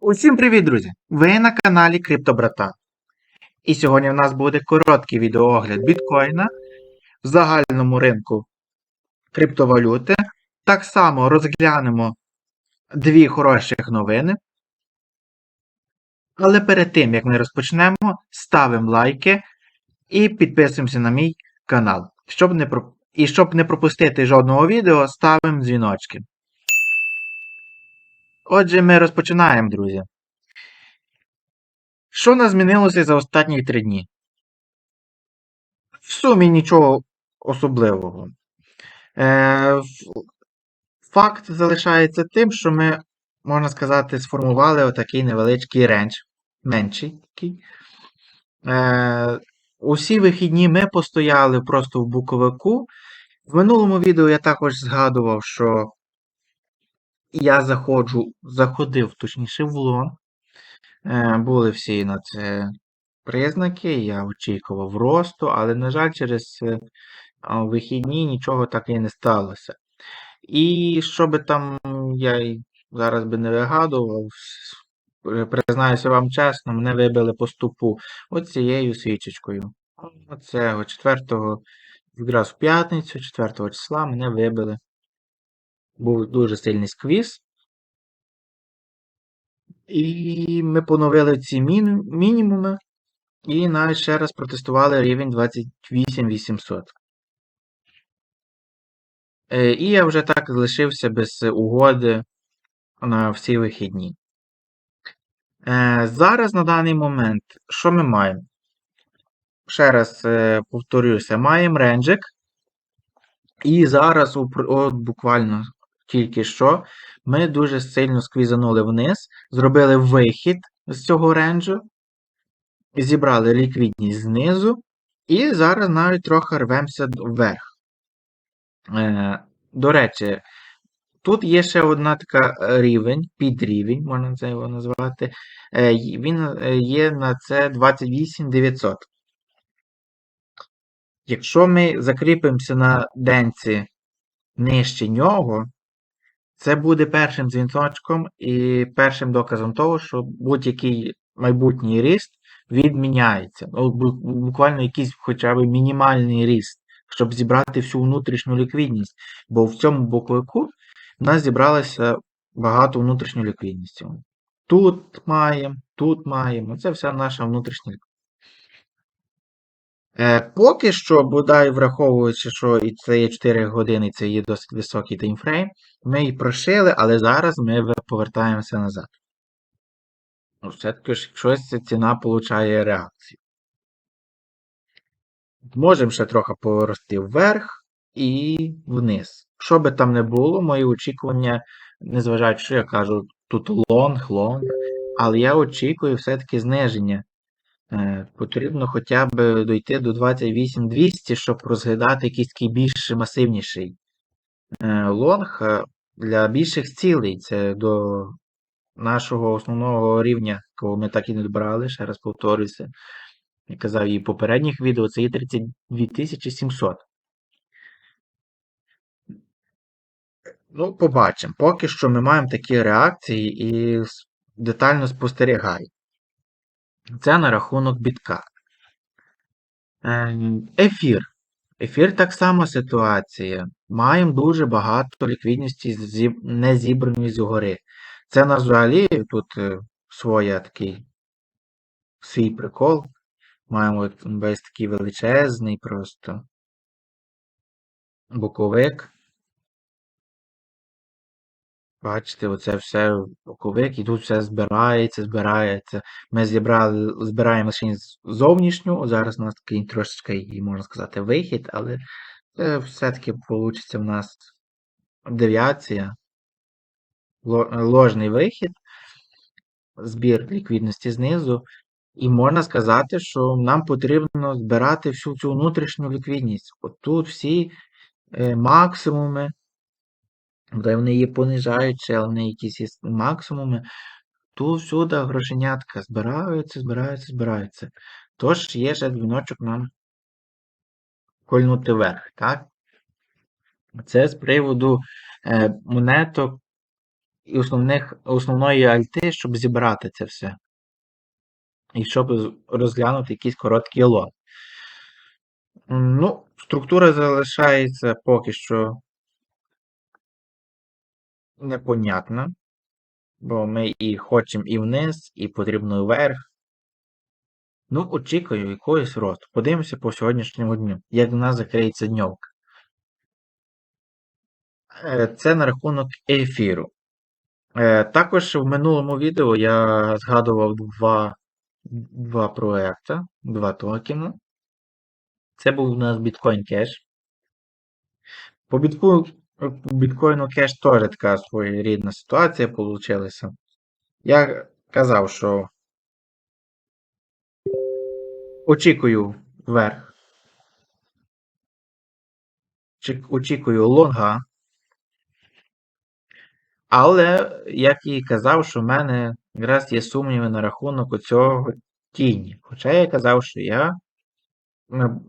Усім привіт, друзі! Ви на каналі Криптобрата. І сьогодні в нас буде короткий відеоогляд біткоїна в загальному ринку криптовалюти. Так само розглянемо дві хороших новини. Але перед тим, як ми розпочнемо, ставимо лайки і підписуємося на мій канал. Щоб не про... І щоб не пропустити жодного відео, ставимо дзвіночки. Отже, ми розпочинаємо, друзі. Що нас змінилося за останні три дні? В сумі нічого особливого. Е, Факт залишається тим, що ми, можна сказати, сформували отакий невеличкий рендж. Менший такий. Е, Усі вихідні ми постояли просто в буковику. В минулому відео я також згадував, що я заходжу, заходив, точніше, в лон. Е, Були всі на це признаки, я очікував росту, але, на жаль, через е, вихідні нічого так і не сталося. І що би там я зараз би не вигадував, признаюся вам чесно, мене вибили по ступу оцією свічечкою. Оце 4 якраз в п'ятницю, 4 числа мене вибили. Був дуже сильний сквіз. І ми поновили ці мінімуми. І навіть ще раз протестували рівень 28800. Е, І я вже так залишився без угоди на всі вихідні. Е, Зараз на даний момент, що ми маємо? Ще раз е, повторюся, маємо ренджик. І зараз, от буквально тільки що, ми дуже сильно сквізанули вниз, зробили вихід з цього ренджу, зібрали ліквідність знизу, і зараз навіть трохи рвемося вверх. Е, До речі, тут є ще одна така рівень, підрівень, можна це його назвати. Е, Він е, є на це 28900. Якщо ми закріпимося на денці нижче нього, це буде першим дзвіночком і першим доказом того, що будь-який майбутній ріст відміняється. Ну, буквально якийсь хоча б мінімальний ріст, щоб зібрати всю внутрішню ліквідність. Бо в цьому боковику в нас зібралося багато внутрішньої ліквідності. Тут маємо, тут маємо. Це вся наша внутрішня. Е, Поки що, бодай враховуючи, що і це є 4 години, це є досить високий таймфрейм, ми її прошили, але зараз ми повертаємося назад. Ну, все-таки ж щось ціна получає реакцію. Можемо ще трохи порости вверх і вниз. Що би там не було, мої очікування, незважаючи, що я кажу, тут лонг, лонг, але я очікую все-таки зниження. Е, Потрібно хоча б дойти до 28200, щоб розглядати якийсь такий більш масивніший е, лонг е, для більших цілей. Це до нашого основного рівня, кого ми так і не добрали, ще раз повторюся. Я казав і в попередніх відео, це є 32700. Ну, побачимо. Поки що ми маємо такі реакції і детально спостерігаємо. Це на рахунок бітка. Ем, Ефір. Ефір так само ситуація. Маємо дуже багато ліквідності не зібраної згори. Це на взагалі тут е, своя такий свій прикол. Маємо весь такий величезний просто боковик. Бачите, оце все боковик, і тут все збирається, збирається. Ми зібрали, збираємо лише зовнішню, зараз у нас такий трошечки, можна сказати, вихід, але це все-таки вийде в нас девіація, ложний вихід, збір ліквідності знизу. І можна сказати, що нам потрібно збирати всю цю внутрішню ліквідність. От тут всі е, максимуми де вони її понижають, але вони якісь є максимуми. Тут всюди грошенятка збираються, збираються, збираються. Тож є ще дзвіночок нам кольнути вверх, так? Це з приводу е, монеток і основних, основної альти, щоб зібрати це все. І щоб розглянути якийсь короткий лот. Ну, структура залишається поки що непонятна, бо ми і хочемо і вниз, і потрібно вверх. Ну, очікую якогось росту. Подивимося по сьогоднішньому дню, як в нас закриється дньовка. Е, Це на рахунок ефіру. Е, Також в минулому відео я згадував два, два проекти, два токени. Це був у нас Bitcoin Cash. По біткоїну кеш теж така своєрідна ситуація вийшла. Я казав, що очікую вверх. Очікую лонга. Але, як і казав, що в мене якраз є сумніви на рахунок оцього тіні. Хоча я казав, що я. Ми,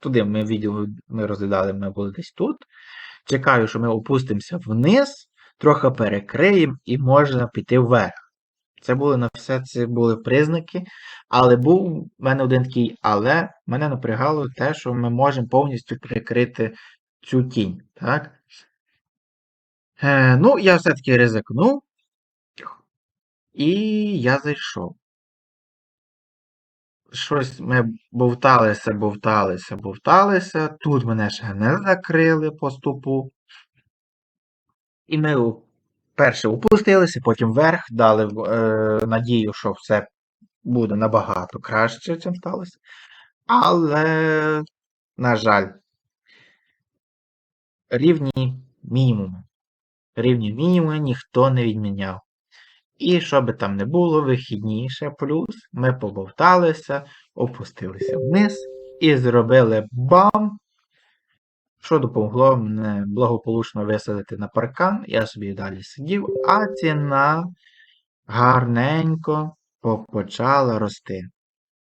туди ми відео ми розглядали, ми були десь тут. Чекаю, що ми опустимося вниз, трохи перекриємо і можна піти вверх. Це були на все це були признаки, але був в мене один такий, але мене напрягало те, що ми можемо повністю прикрити цю тінь. Так? Е, ну, я все-таки ризикнув. І я зайшов. Щось ми бовталися, бовталися, бовталися. Тут мене ще не закрили по стопу. І ми перше опустилися, потім вверх, дали е, надію, що все буде набагато краще, чим сталося. Але, на жаль, рівні мінімуму. Рівні мінімуму ніхто не відміняв. І що би там не було, вихідніше, плюс ми побовталися, опустилися вниз і зробили бам! Що допомогло мене благополучно висадити на паркан. Я собі далі сидів, а ціна гарненько почала рости.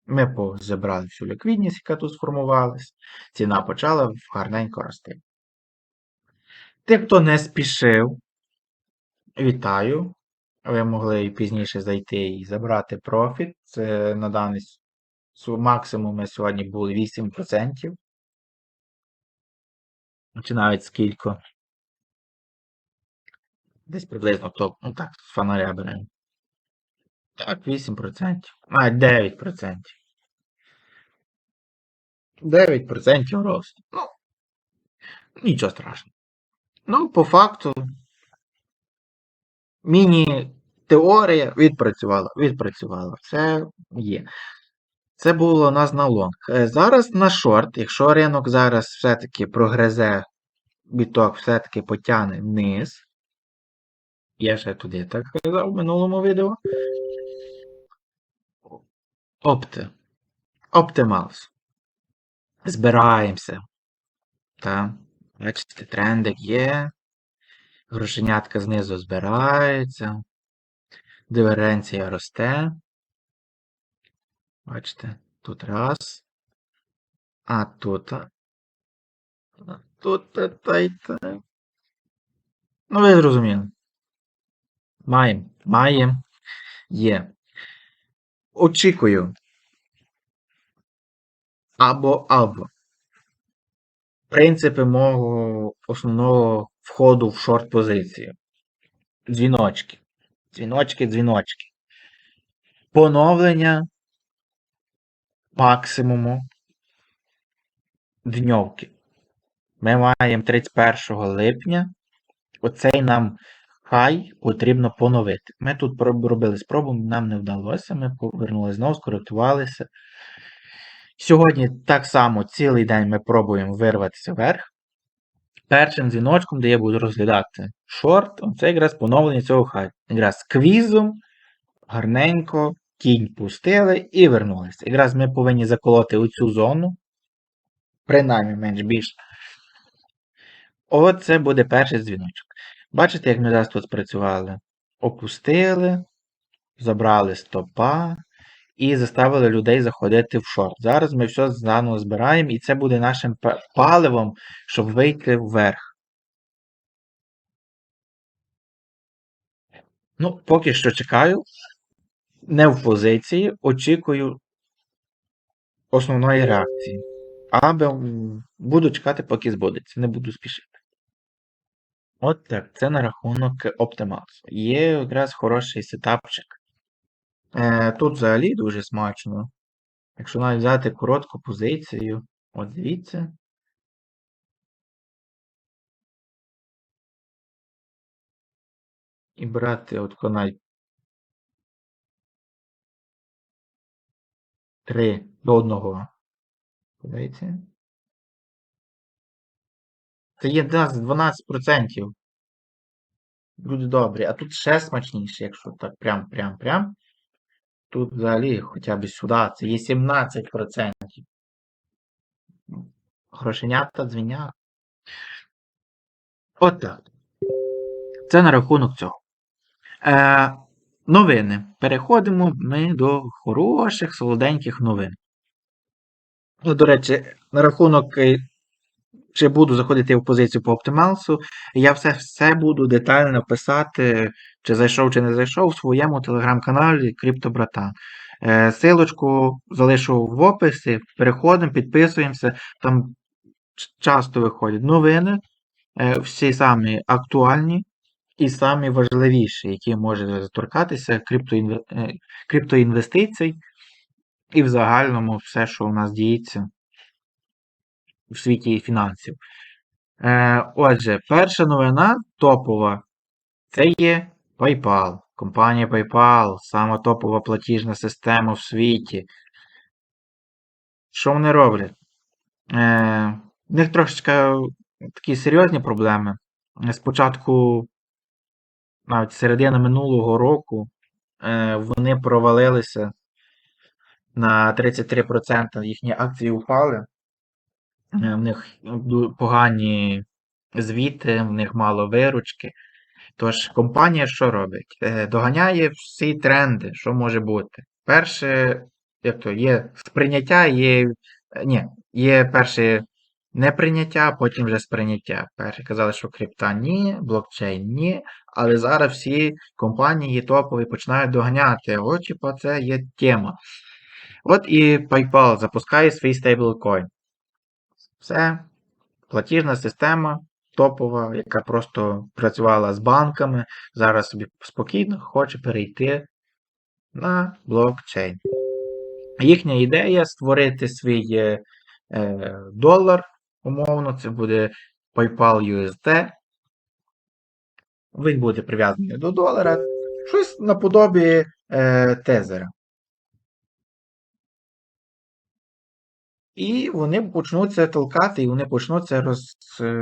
Ми позабрали всю ліквідність, яка тут сформувалась. Ціна почала гарненько рости. Тих, хто не спішив, вітаю. Ви могли і пізніше зайти і забрати профіт. Це на даний максимум ми сьогодні були 8%. Чи навіть скільки. Десь приблизно то, ну так, з фонаря беремо. Так, 8%. А, 9%. 9% росту. Ну, нічого страшного. Ну, по факту, міні-теорія відпрацювала. Відпрацювала. Це є. Це було у нас на лонг. Е, Зараз на шорт, якщо ринок зараз все-таки прогрезе, біток все-таки потягне вниз. Я ще туди так казав в минулому відео. Опти. Оптималс. Збираємося. Та. Бачите, трендик є. Грошенятка знизу збирається. Диференція росте. Бачите, тут раз. А тут. а Тут та та й та. Ну, ви зрозуміли. Маємо. Маємо. Є. Очікую. Або або. Принципи мого основного входу в шорт позицію. Дзвіночки. Дзвіночки, дзвіночки. Поновлення максимуму дньовки. Ми маємо 31 липня. Оцей нам хай потрібно поновити. Ми тут робили спробу, нам не вдалося. Ми повернули знову, скоректувалися. Сьогодні так само цілий день ми пробуємо вирватися вверх. Першим дзвіночком, де я буду розглядати шорт, це якраз поновлення цього хай. Якраз квізом, гарненько, кінь пустили і вернулися. Якраз ми повинні заколоти оцю зону, принаймні менш більш. Оце буде перший дзвіночок. Бачите, як ми зараз тут спрацювали? Опустили, забрали стопа і заставили людей заходити в шорт. Зараз ми все заново збираємо, і це буде нашим паливом, щоб вийти вверх. Ну, поки що чекаю. Не в позиції, очікую основної реакції. Або буду чекати, поки збудеться. Не буду спішити. От так, це на рахунок Optimus. Є якраз хороший сетапчик. Е, тут взагалі дуже смачно. Якщо навіть взяти коротку позицію, от звідси. І брати от конай 3 до 1. Подивіться. Це є десь 12%. Люди добрі. А тут ще смачніше, якщо так прям, прям, прям. Тут взагалі хоча б сюди. Це є 17%. Грошенята дзвінять. От так. Це на рахунок цього. Е, новини. Переходимо ми до хороших, солоденьких новин. Ну, до речі, на рахунок, е, чи буду заходити в позицію по Optimalsу, я все, все буду детально писати, чи зайшов, чи не зайшов, в своєму телеграм-каналі Криптобрата. Е, силочку залишу в описі. Переходимо, підписуємося. Там часто виходять новини, е, всі самі актуальні і самі важливіші, які можуть торкатися е, криптоінвестицій і в загальному все, що у нас діється в світі фінансів. Е, отже, перша новина топова. Це є PayPal. Компанія PayPal, сама топова платіжна система в світі. Що вони роблять? Е, них трошечки такі серйозні проблеми. Спочатку, навіть середина минулого року, е, вони провалилися на 33% їхні акції упали. Е, В них погані звіти, в них мало виручки. Тож компанія що робить? Е, Доганяє всі тренди, що може бути. Перше, як то, є сприйняття, є. е, Ні, є перше неприйняття, потім вже сприйняття. Перше казали, що крипта ні, блокчейн ні, але зараз всі компанії топові починають доганяти. От, типа, це є тема. От і PayPal запускає свій стейблкоін. Все, платіжна система топова, яка просто працювала з банками, зараз собі спокійно хоче перейти на блокчейн. Їхня ідея створити свій е, е, долар, умовно, це буде PayPal USD. Він буде прив'язаний до долара. Щось наподобі е, тезера. І вони почнуть це толкати, і вони почнуть це роз, е,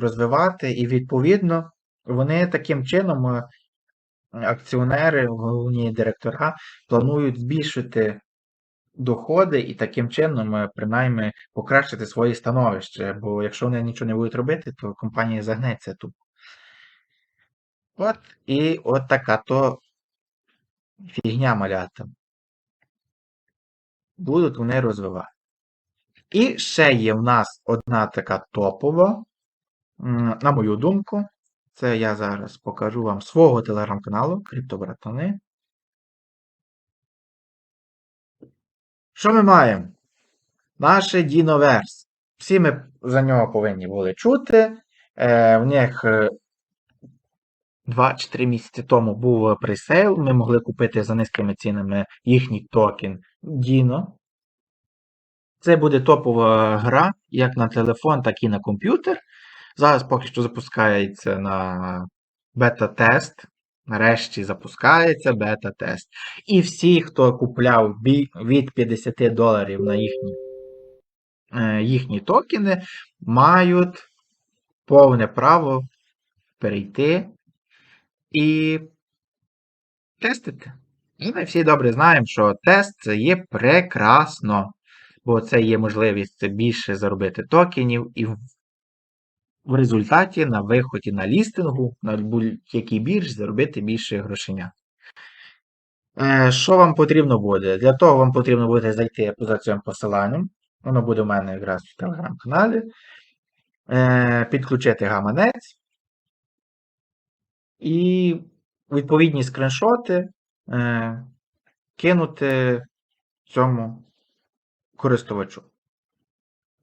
розвивати, і відповідно вони таким чином, е, акціонери, головні директора, планують збільшити доходи і таким чином, е, принаймні, покращити своє становище. Бо якщо вони нічого не будуть робити, то компанія загнеться тут. От і от така то фігня малята. Будуть вони розвивати. І ще є в нас одна така топова, на мою думку, це я зараз покажу вам свого телеграм-каналу Криптобратани. Що ми маємо? Наше Діноверс. Всі ми за нього повинні були чути. Е, в них е, 2 чи 3 місяці тому був пресейл. Ми могли купити за низькими цінами їхній токен Dino. Це буде топова гра як на телефон, так і на комп'ютер. Зараз поки що запускається на бета-тест. Нарешті запускається бета-тест. І всі, хто купляв від 50 доларів на їхні, е, їхні токени, мають повне право перейти і тестити. І ми всі добре знаємо, що тест це є прекрасно, бо це є можливість більше заробити токенів і в- результаті на виході на лістингу, на будь-якій біржі заробити більше грошеня. Е, Що вам потрібно буде? Для того вам потрібно буде зайти за цим посиланням. Воно буде у мене якраз в телеграм-каналі. Е, Підключити гаманець. І відповідні скріншоти е, кинути цьому користувачу.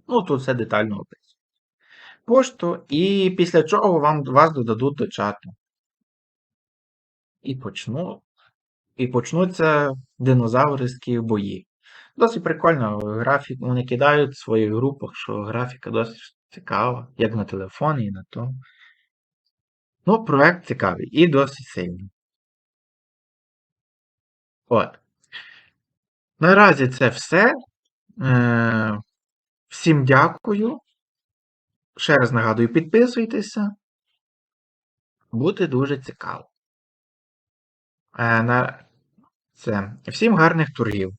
Ну, тут все детально описано. Пошту, і після чого вам, вас додадуть до чату. І почну, і почнуться динозаврські бої. Досить прикольно, графік вони кидають в своїх групах, що графіка досить цікава, як на телефоні і на тому. Ну, проект цікавий і досить сильний. От. Наразі це все. Е, всім дякую. Ще раз нагадую, підписуйтеся. Буде дуже цікаво. Е, це. Всім гарних торгів.